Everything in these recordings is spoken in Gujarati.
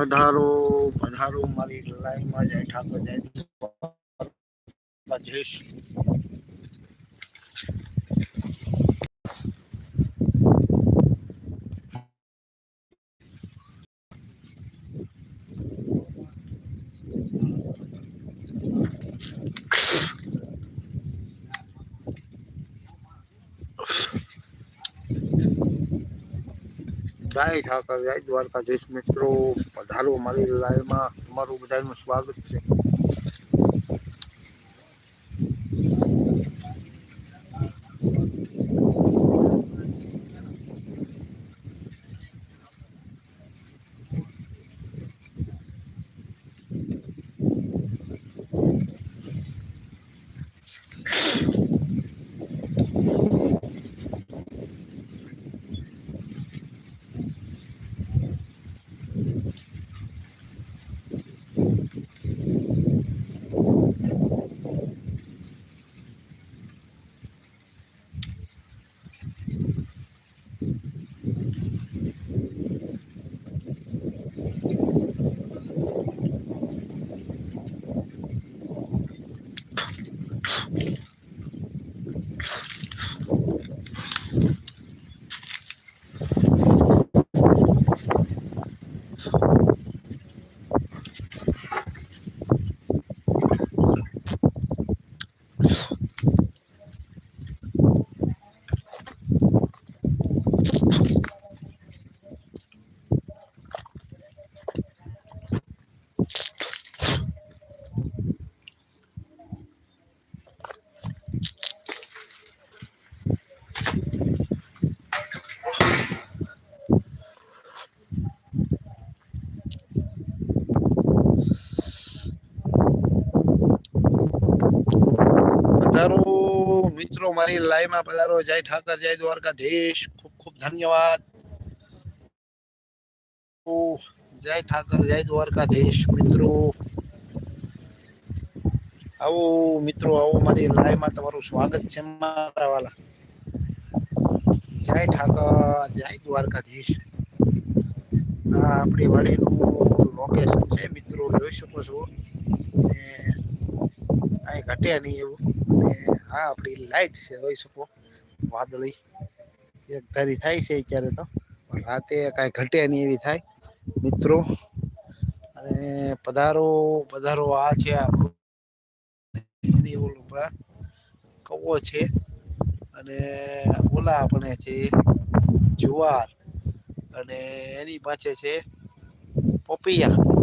પધારો પધારો મારી લાઈનમાં જય ઠાકોર જય જય ઠાકર જય દ્વારકાધીશ મિત્રો. પધારો મારી લાઈવમાં તમારું બધાનું સ્વાગત છે પધારો મિત્રો મારી લાઈવમાં પધારો. જય ઠાકર, જય દ્વારકાધીશ. ખૂબ ખૂબ ધન્યવાદ. જય ઠાકર, જય દ્વારકાધીશ, મિત્રો. આવો મિત્રો, આવો મારી લાઈવમાં તમારું સ્વાગત છે મારા વાલા. જય ઠાકર, જય દ્વારકાધીશ. આ આપણી વાડીનું લોકેશન છે, મિત્રો. જોઈ શકો છો. કાંઈ ઘટે નહીં એવું. અને આ આપણી લાઈટ છે, જોઈ શકો. વાદળી. એક ધારી થાય છે અત્યારે તો. રાતે કાંઈ ઘટે નહીં એવી થાય. મિત્રો, અને પધારો પધારો આ છે આપણું. કવો છે. અને ઓલા આપણે છે, જુવાર. અને એની પાસે છે, પોપિયા.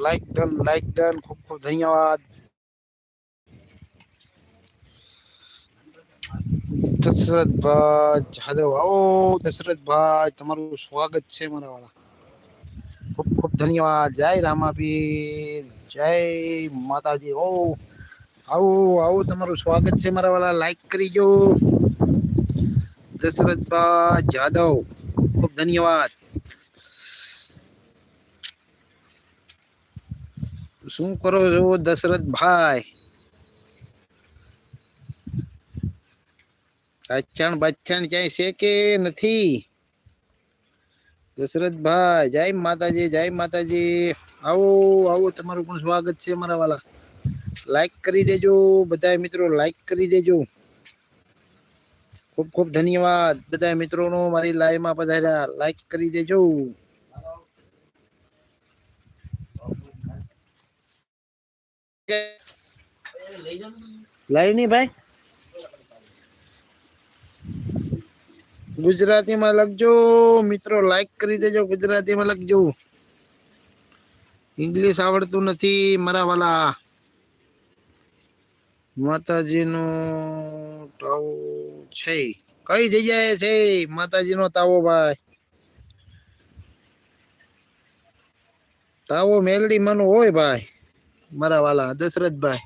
લાઈક ડન લાઈક ડન ખૂબ ખૂબ ધન્યવાદ દશરથભાઈ જાદવ આવો દશરથભાઈ તમારું સ્વાગત છે મારા વાળા ખૂબ ખૂબ ધન્યવાદ જય રામાપીર જય માતાજી ઓ આવો આવો તમારું સ્વાગત છે મારા વાળા લાઈક કરી જો દશરથભાઈ જાદવ ખૂબ ધન્યવાદ શું કરો છો દશરથભાઈ બાચ્છાણ બાચ્છાણ ક્યાંય છે કે નથી? દશરથભાઈ જય માતાજી જય માતાજી. આવો આવો, તમારું પણ સ્વાગત છે મારા વાલા. લાઈક કરી દેજો બધા મિત્રો લાઈક કરી દેજો. ખૂબ ખૂબ ધન્યવાદ. બધા મિત્રોનો મારી લાઈવમાં પધાર્યા. લાઈક કરી દેજો. લાઈવ નહીં ભાઈ? ગુજરાતીમાં લખજો, મિત્રો લાઈક કરી દેજો, ગુજરાતીમાં લખજો. ઇંગ્લિશ આવડતું નથી મારા વાલા માતાજીનો તાવો છે. કઈ જગ્યાએ છે માતાજીનો તાવો ભાઈ? તાવો મેલડી મનો હોય ભાઈ. મારા વાલા દશરથભાઈ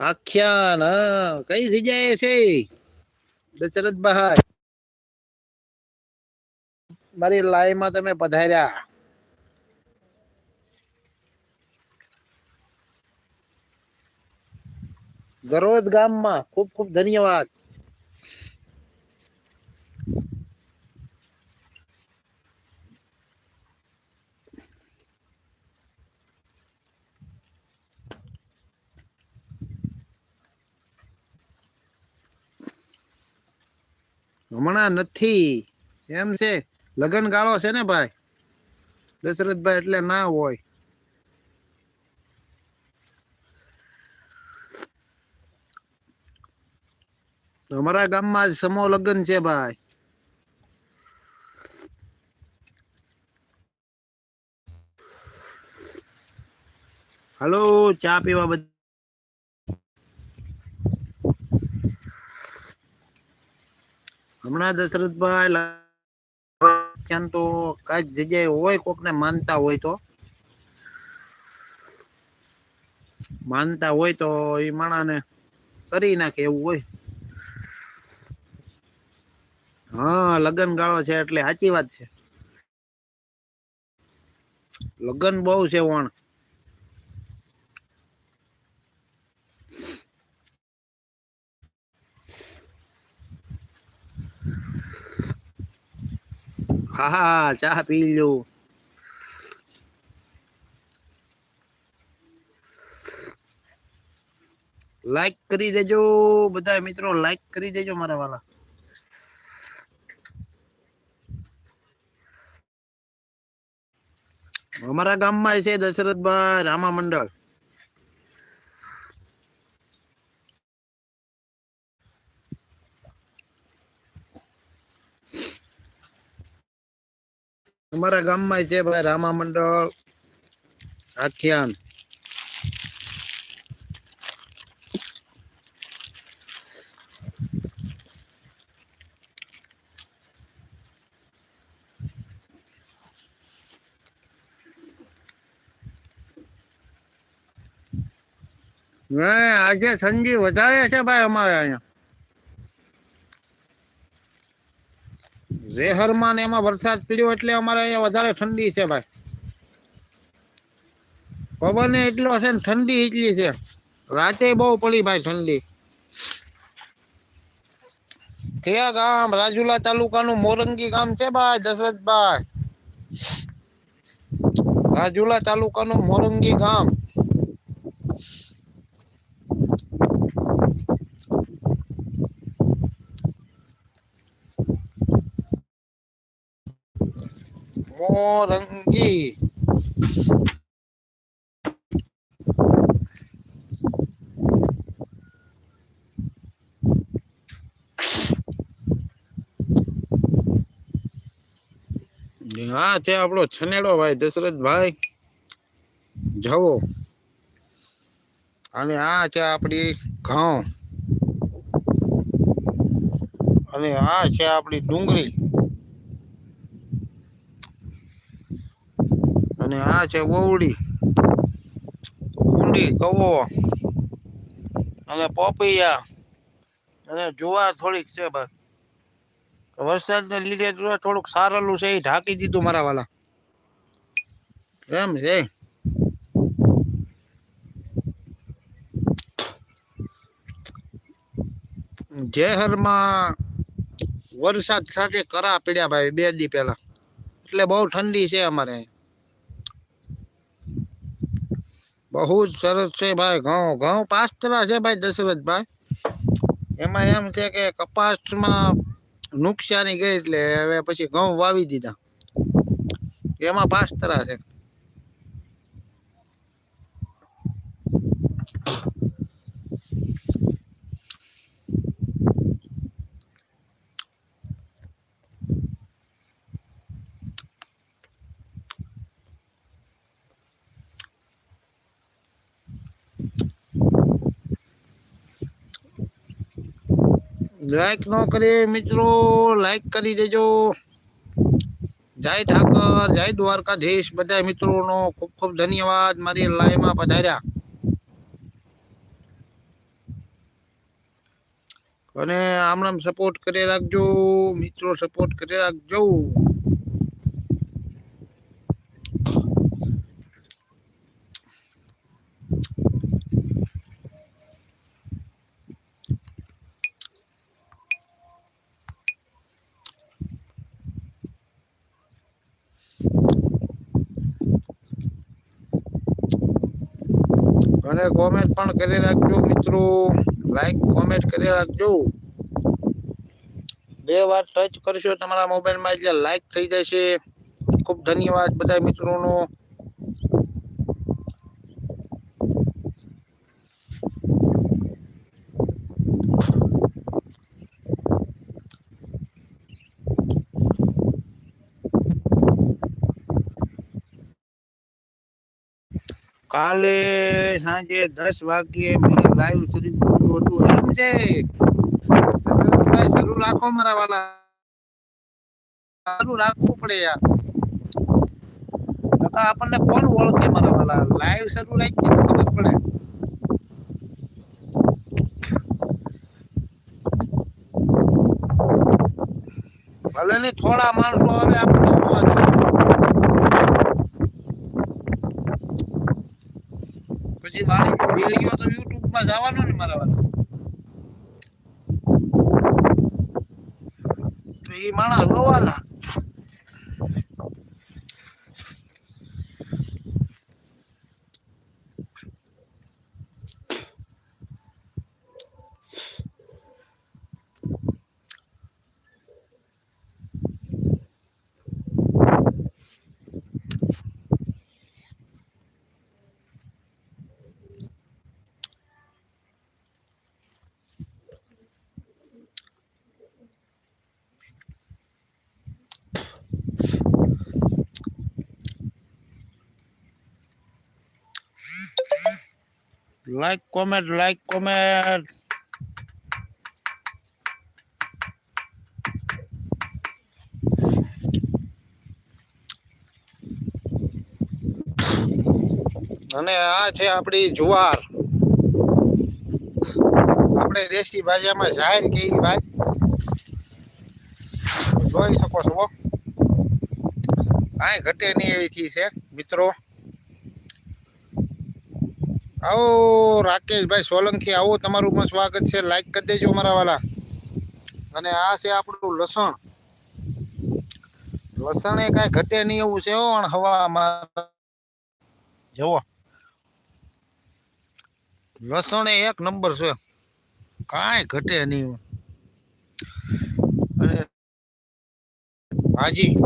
આખ્યાન કઈ જગ્યાએ છે દશરથભાઈ મારી લાઈવમાં તમે પધાર્યા ગરોજ ગામમાં ખૂબ ખૂબ ધન્યવાદ હમણાં નથી. એમ છે. લગન ગાળો છે ને ભાઈ? દશરથભાઈ એટલે ના હોય. અમારા ગામમાં જ સમો લગ્ન છે ભાઈ. હાલો, ચા પીવા બધા હમણાં દશરથભાઈ તો કઈ જગ્યાએ હોય, કોકને માનતા હોય તો. માનતા હોય તો એ માણાને કરી નાખે એવું હોય. હા, લગન ગાળો છે એટલે સાચી વાત છે. લગન બહુ છે વણ હા હા, ચા પી લો લાઈક કરી દેજો બધા મિત્રો લાઈક કરી દેજો મારા વાલા. અમારા ગામમાં છે દશરથભાઈ રામા મંડળ અમારા ગામમાં છે ભાઈ રામા મંડળ આખ્યાન આજે ઠંડી વધારે છે ભાઈ અમારે અહીંયા. ઝેહરમાં ને એમાં વરસાદ પડ્યો એટલે અમારે અહીંયા વધારે ઠંડી છે ભાઈ. પવન એટલો છે ને ઠંડી એટલી છે. રાતે બહુ પડી ભાઈ ઠંડી. કયા ગામ, રાજુલા તાલુકાનું મોરંગી ગામ છે ભાઈ, દશરથભાઈ. રાજુલા તાલુકાનું મોરંગી ગામ. મોરંગી હા છે આપણો છનેડો ભાઈ, દશરથભાઈ. જવો. અને આ છે આપણી ઘઉં. અને આ છે આપણી ડુંગળી. અને આ છે વવડી. કુંડી કવો. અને પોપૈયા. અને જુવાર થોડીક છે બસ. વરસાદને લીધે થોડુંક સારેલું છે, એ ઢાંકી દીધું મારા વાલા. એમ છે. જેહરમાં વરસાદ સાથે કરા પીડ્યા ભાઈ, બે દી પહેલા. એટલે બહુ ઠંડી છે અમારે. બહુ જ સરસ છે ભાઈ, ઘઉં ઘઉં પાસ્તરા તરા છે ભાઈ દશરથભાઈ. એમાં એમ છે કે કપાસમાં નુકસાની ગઈ એટલે હવે પછી ઘઉં વાવી દીધા. એમાં પાસ્તરા તરા છે. લાઈક ન કરી મિત્રો લાઈક કરી દેજો. જય ઠાકર, જય દ્વારકાધીશ. બધા મિત્રોનો ખૂબ ખૂબ ધન્યવાદ મારી લાઈવમાં પધાર્યા. અને આમ સપોર્ટ કરી રાખજો, મિત્રો સપોર્ટ કરી રાખજો. અને કોમેન્ટ પણ કરી રાખજો મિત્રો. લાઈક કોમેન્ટ કરી રાખજો. બે વાર ટચ કરશો તમારા મોબાઈલમાં એટલે લાઈક થઈ જશે. ખૂબ ધન્યવાદ બધા મિત્રોનો. કાલે સાંજે દસ વાગ્યે મેં લાઈવ સુધી જોયું હતું, એમ છે. શરૂ રાખો મારા વાલા. શરૂ રાખવું પડે યાર. આપણને કોણ ઓળખે મારા વાલા? લાઈવ શરૂ રાખીએ ખબર પડે. ભલે ને થોડા માણસો હવે આપણે જોવા વાળી વીડિયો તો YouTube માં જવાનો ને મારા વાળા તો એ માણસ જોવાના લાઈક કોમેન્ટ લાઈક કોમેન્ટ અને આ છે આપણી જુવાર. આપણે દેશી ભાષામાં જાહેર કહીએ ભાઈ. જોઈ શકો છો. કાંઈ ઘટે નહીં એવી થી છે, મિત્રો. આવો રાકેશભાઈ સોલંકી, આવો તમારું પણ સ્વાગત છે. લાઈક કરી દેજો મારા વાલા. અને આ છે આપણું લસણ. લસણ એ કાંઈ ઘટે નહીં એવું છે પણ હવામાં જુઓ. લસણ એ એક નંબર છે. કાંઈ ઘટે નહીં અને ભાજી.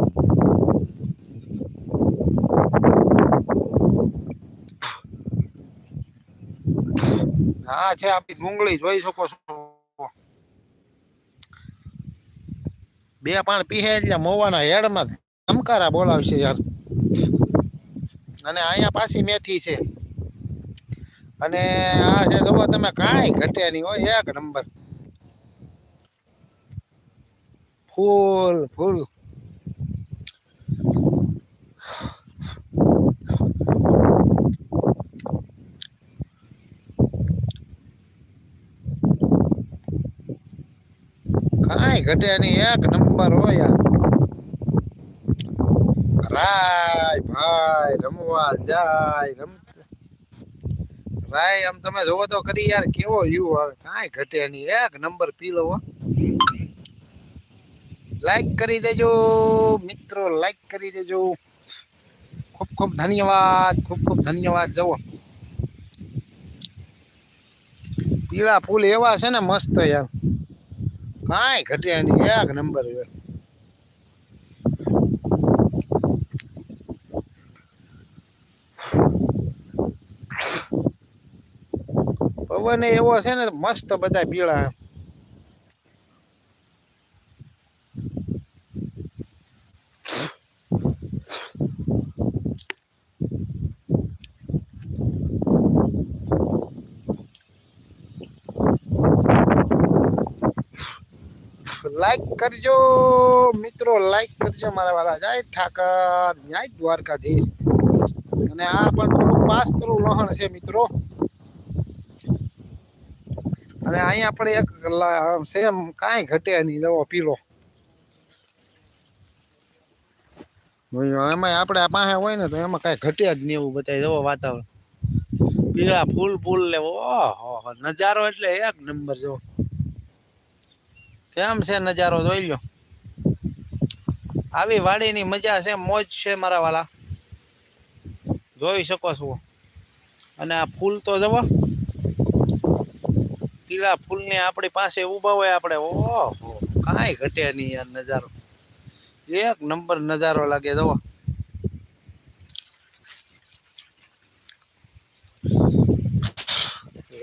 હા છે આપણી ડુંગળી, જોઈ શકો છો. બે પાણ પીહે એટલે મોવાના હેડમાં ધમકારા બોલાવશે યાર. અને અહીંયા પાછી મેથી છે. અને આ છે જોવો તમે, કાંઈ ઘટે નહીં હોય, એક નંબર. ફૂલ ફૂલ. નહીં એક નંબર હોય રાય ભાઈ, રમવા જાય, રમ રાય, આમ તમે જોવો તો કરી યાર, કેવો યુ આવે. કાંઈ ઘટે નહીં, એક નંબર પીલો લાઈક કરી દેજો, મિત્રો લાઈક કરી દેજો. ખૂબ ખૂબ ધન્યવાદ, ખૂબ ખૂબ ધન્યવાદ જવો પીળા ફૂલ એવા છે ને મસ્ત યાર. કાંઈ ઘટ્યા નહીં એક નંબર છે. પવન એવો છે ને મસ્ત બધા પીળા. લાઈક કરજો. મિત્રો લાઈક કરજો મારા વાળા જય ઠાકર. ન્યાય દ્વારકાધીશ. અને આ પણ થોડું લહણ છે, મિત્રો. અને અહીંયા આપણે એક સેમ કાંઈ ઘટે નહીં. દવો પીલો એમાં આપણે પાસે હોય ને તો એમાં કાંઈ ઘટે જ નહીં એવું બતાવી જવો વાતાવરણ. પીળા ફૂલ ફૂલ લેવો ઓહો, નજારો એટલે એક નંબર જો કેમ છે નજારો જોઈ લો આવી વાડીની મજા છે, મોજ છે મારા વાલા. જોઈ શકો છો. અને આ ફૂલ તો જવો પીલા ફૂલને આપણી પાસે ઊભા હોય આપણે. ઓહો, કાંઈ ઘટે નહીં આ નજારો. એક નંબર નજારો લાગે જવો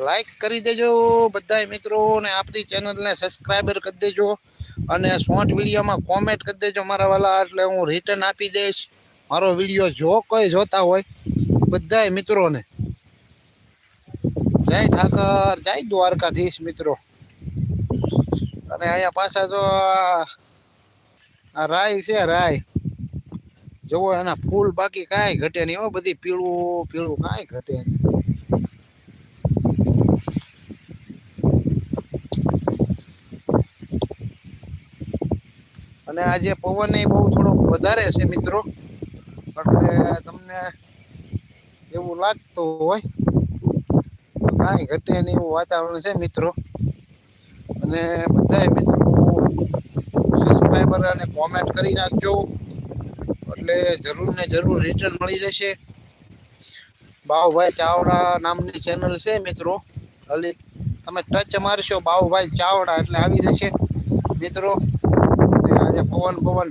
લાઈક કરી દેજો બધા મિત્રો ને આપણી ચેનલને સબસ્ક્રાઈબર કરી દેજો અને શોર્ટ વિડીયોમાં કોમેન્ટ કરી દેજો મારા વાલા. એટલે હું રિટર્ન આપી દઈશ. મારો વીડિયો જો કોઈ જોતા હોય, બધાય મિત્રોને. જય ઠાકર, જય દ્વારકાધીશ મિત્રો. અને અહીંયા પાછા જો આ રાય છે, રાય. જોવો એના ફૂલ બાકી કાંઈ ઘટે નહીં હો. બધી પીળું પીળું કાંઈ ઘટે નહીં. અને આજે પવન એ બહુ થોડો વધારે છે મિત્રો. એટલે તમને એવું લાગતું હોય, કાંઈ ઘટે નહીં એવું વાતાવરણ છે મિત્રો. અને બધાય મિત્રો સબસ્ક્રાઈબર અને કોમેન્ટ કરી નાખજો એટલે જરૂર ને જરૂર રિટર્ન મળી જશે. બાહુભાઈ ચાવડા નામની ચેનલ છે મિત્રો. ખાલી તમે ટચ મારશો બાહુભાઈ ચાવડા એટલે આવી જશે. મિત્રો પવન પવન.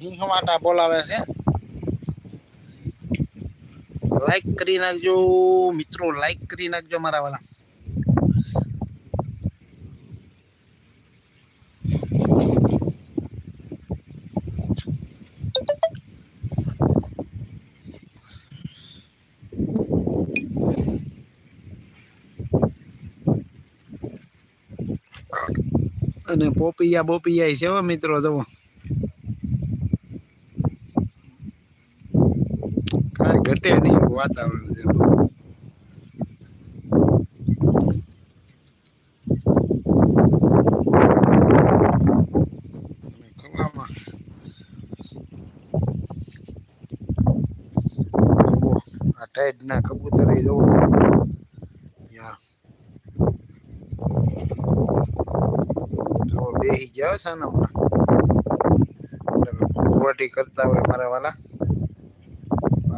હિંહવાટા બોલાવે છે. લાઈક કરી નાખજો મિત્રો લાઈક કરી નાખજો મારા વાલા. અને પોપિયા બોપિયા છે મિત્રો જવો કાંઈ ઘટે નહીં વાતાવરણ છે. ટાઈડ ના કબૂતર જવો તમે યા જો મને ફૂગવાટી કરતા હોય મારા વાલા.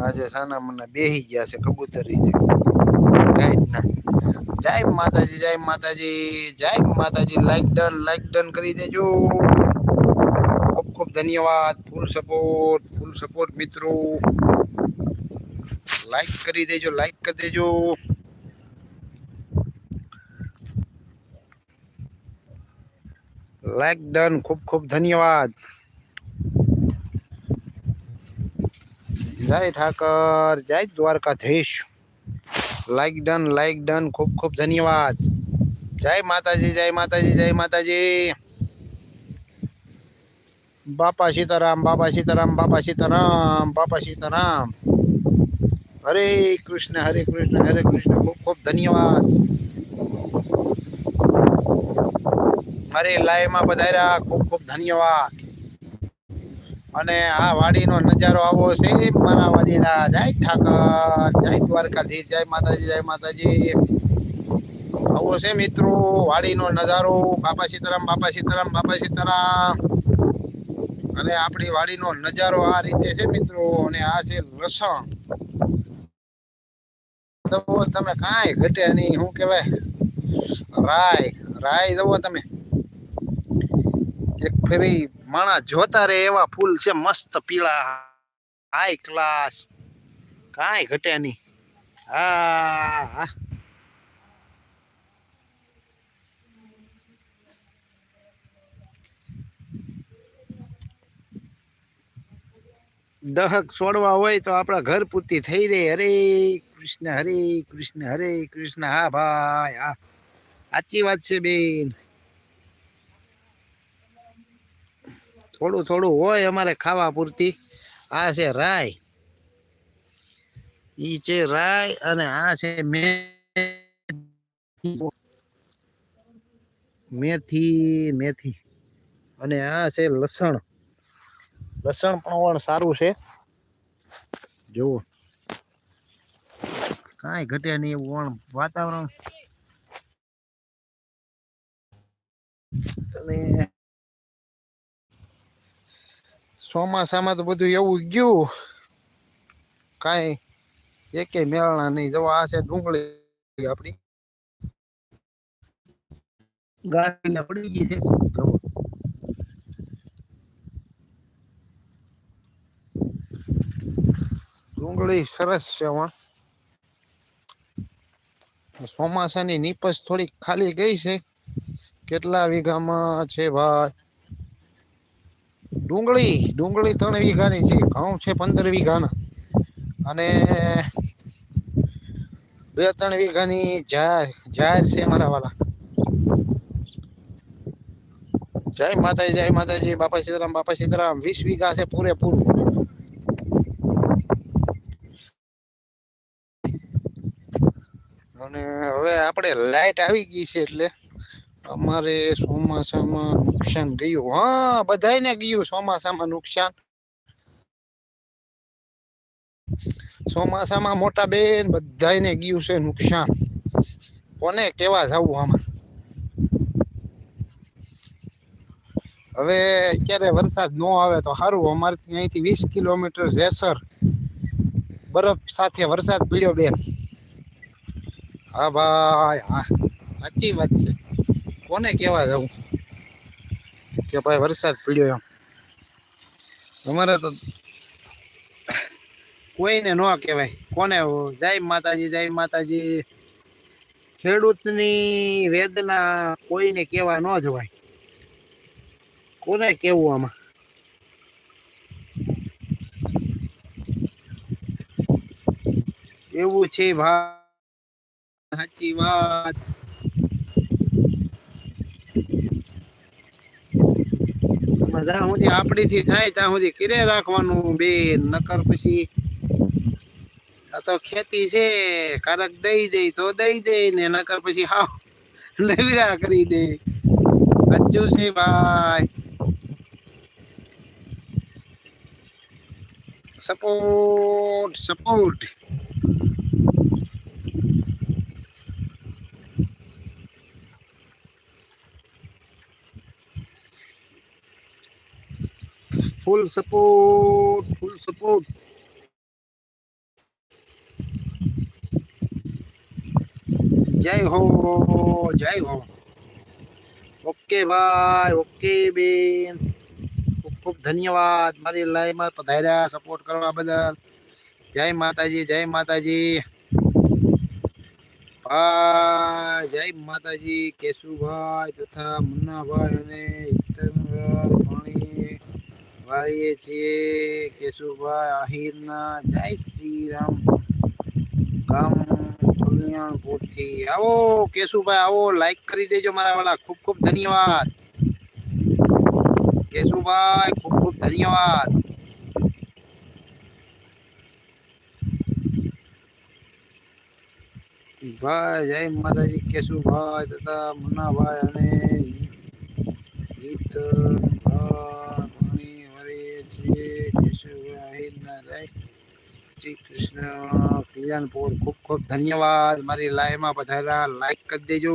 આજે સાના મને બેહી ગયા છે કબૂતરી જય માતાજી જય માતાજી જય માતાજી. લાઈક ડન લાઈક ડન કરી દેજો. ખૂબ ખૂબ ધન્યવાદ. ફૂલ સપોર્ટ ફૂલ સપોર્ટ મિત્રો. લાઈક કરી દેજો લાઈક કરી દેજો. લાઈક ડન ખૂબ ખૂબ ધન્યવાદ. જય ઠાકર. જય Dwarkadhish. Like done like done ખૂબ ખૂબ ધન્યવાદ. જય માતાજી જય માતાજી જય માતાજી. બાપા સીતારામ બાપા સીતારામ બાપા સીતારામ બાપા સીતારામ. હરે કૃષ્ણ હરે કૃષ્ણ હરે કૃષ્ણ. ખૂબ ખૂબ ધન્યવાદ. મારી લાઈવમાં પધાર્યા ખૂબ ખૂબ ધન્યવાદ. અને આ વાડીનો નજારો આવો છે. મારા વાડીના જય ઠાકર, જય દ્વારકાધીશ, જય માતાજી જય માતાજી. આવો છે મિત્રો, વાડીનો નજારો. બાપા સીતારામ બાપા સીતારામ બાપા સીતારામ. અને આપણી વાડીનો નજારો આ રીતે છે મિત્રો, અને આ છે લસણ. તમે કાંઈ ઘટે નહીં, શું કહેવાય? રાય રાય જવો તમે. એક ફેરી માણા જોતા રહે એવા ફૂલ છે, મસ્ત પીળા હાઈ ક્લાસ કાંઈ ઘટે નહીં. હા. દહક છોડવા હોય તો આપણા ઘર પૂરતી થઈ રહી. હરે કૃષ્ણ હરે કૃષ્ણ હરે કૃષ્ણ. હા, ભાઈ, હા. સાચી વાત છે બેન. થોડું થોડું હોય અમારે ખાવા પૂરતી. આ છે રાય. ઈ છે રાય અને આ છે મેથી. મેથી અને આ છે લસણ. લસણ પણ સારું છે. જુઓ. કાંઈ ઘટે નહીં એવું વણ વાતાવરણ. અને ચોમાસામાં તો બધું એવું ગયું. કાંઈ એકે મેળના નહીં. જવા આ છે ડુંગળી આપણી. ગાડી પડી ગઈ છે. ડુંગળી સરસ છે આમાં. ચોમાસાની નીપજ થોડીક ખાલી ગઈ છે. કેટલા વીઘામાં છે ભાઈ? ડુંગળી ડુંગળી ત્રણ વીઘાની છે, ઘઉં છે પંદર વીઘાના. અને બે ત્રણ વીઘાની જાહેર જાહેર છે મારા વાલા. જય માતાજી જય માતાજી, બાપા સીતારામ બાપા સીતારામ. વીસ વીઘા છે પૂરેપૂરું. અને હવે આપણે લાઈટ આવી ગઈ છે એટલે અમારે ચોમાસામાં નુકસાન ગયું. હા, બધાયને ગયું ચોમાસામાં નુકસાન. ચોમાસામાં મોટા બેન, બધાયને ગયું છે નુકસાન. કોને કેવા જવું આમાં? હવે અત્યારે વરસાદ ન આવે તો સારું અમારે અહીંથી વીસ કિલોમીટર જેસર બરફ સાથે વરસાદ પડ્યો બેન. હા ભાઈ, હા. સાચી વાત છે. કોને કેવા જવું કે ભાઈ વરસાદ પડ્યો એમ. અમારે તો કોઈને ન કહેવાય. કોને જય માતાજી જય માતાજી. ખેડૂતની વેદના કોઈને કહેવા ન જવાય. કોને કેવું આમાં? એવું છે ભાઈ. સાચી વાત. જ્યાં સુધી આપણીથી થાય, ત્યાં સુધી કિરે રાખવાનું બે, નકર પછી આ તો ખેતી છે, કારક દઈ દે, તો દઈ દે, ને નકર પછી હાવ નવીરા કરી દે. સાચું છે ભાઈ. Support support full support full support જય હો જય હો ઓકે ભાઈ ઓકે બેન ખૂબ ખૂબ ધન્યવાદ મારી લાઈવમાં પધાર્યા સપોર્ટ કરવા બદલ જય માતાજી જય માતાજી ભાઈ જય માતાજી કેશુભાઈ તથા મુન્નાભાઈ અને ઇતરભાઈ પાણી વાળીએ છીએ કેશુભાઈ આહિરના જય શ્રી રામ ગામ કલ્યાણપુરથી. આવો કેશુભાઈ, આવો લાઈક કરી દેજો મારા વાલા. ખૂબ ખૂબ ધન્યવાદ. કેશુભાઈ, ખૂબ ખૂબ ધન્યવાદ. ભાઈ, જય માતાજી. કેશુભાઈ તથા મુન્નાભાઈ અને હિતભાઈ શ્રી કૃષ્ણ કલ્યાણપુર ખૂબ ખૂબ ધન્યવાદ મારી લાઈવમાં પધાર્યા લાઈક કરી દેજો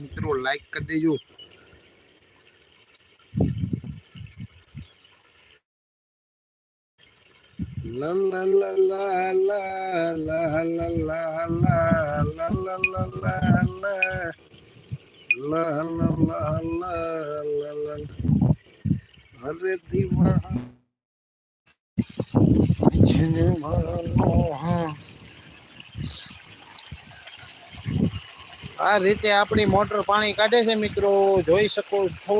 મિત્રો લાઈક કરી દેજો અરે દીવા આ રીતે આપણી મોટર પાણી કાઢે છે મિત્રો, જોઈ શકો છો.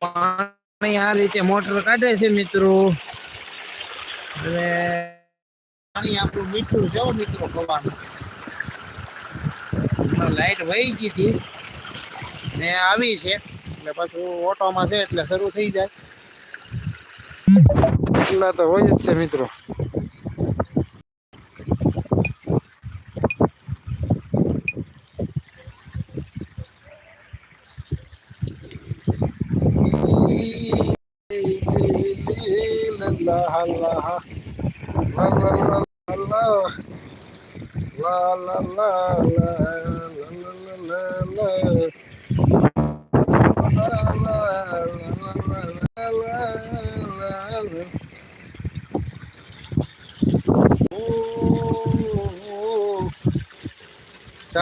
પાણી આ રીતે મોટર કાઢે છે મિત્રો. અને પાણી આપણું મીઠું છે મિત્રો પવાનું. લાઈટ વહી ગઈ હતી ને આવી છે. એટલે પાછું ઓટોમાં છે એટલે શરૂ થઈ જાય એટલા તો હોય જ છે મિત્રો Allah, Allah, Allah, la la la la la la la la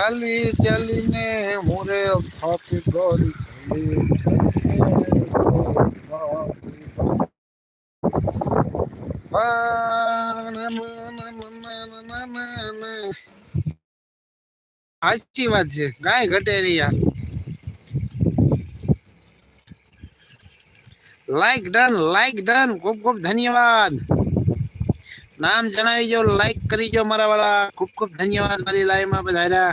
ચાલી ચાલીને મોરે થાકી ગઈ ચાલી સાચી વાત છે કાંઈ ઘટે નહીં યાર લાઈક ડન લાઈક ડન ખૂબ ખૂબ ધન્યવાદ નામ જણાવી જો લાઈક કરી જો મારા વાળા ખૂબ ખૂબ ધન્યવાદ મારી લાઈવમાં બધાયરા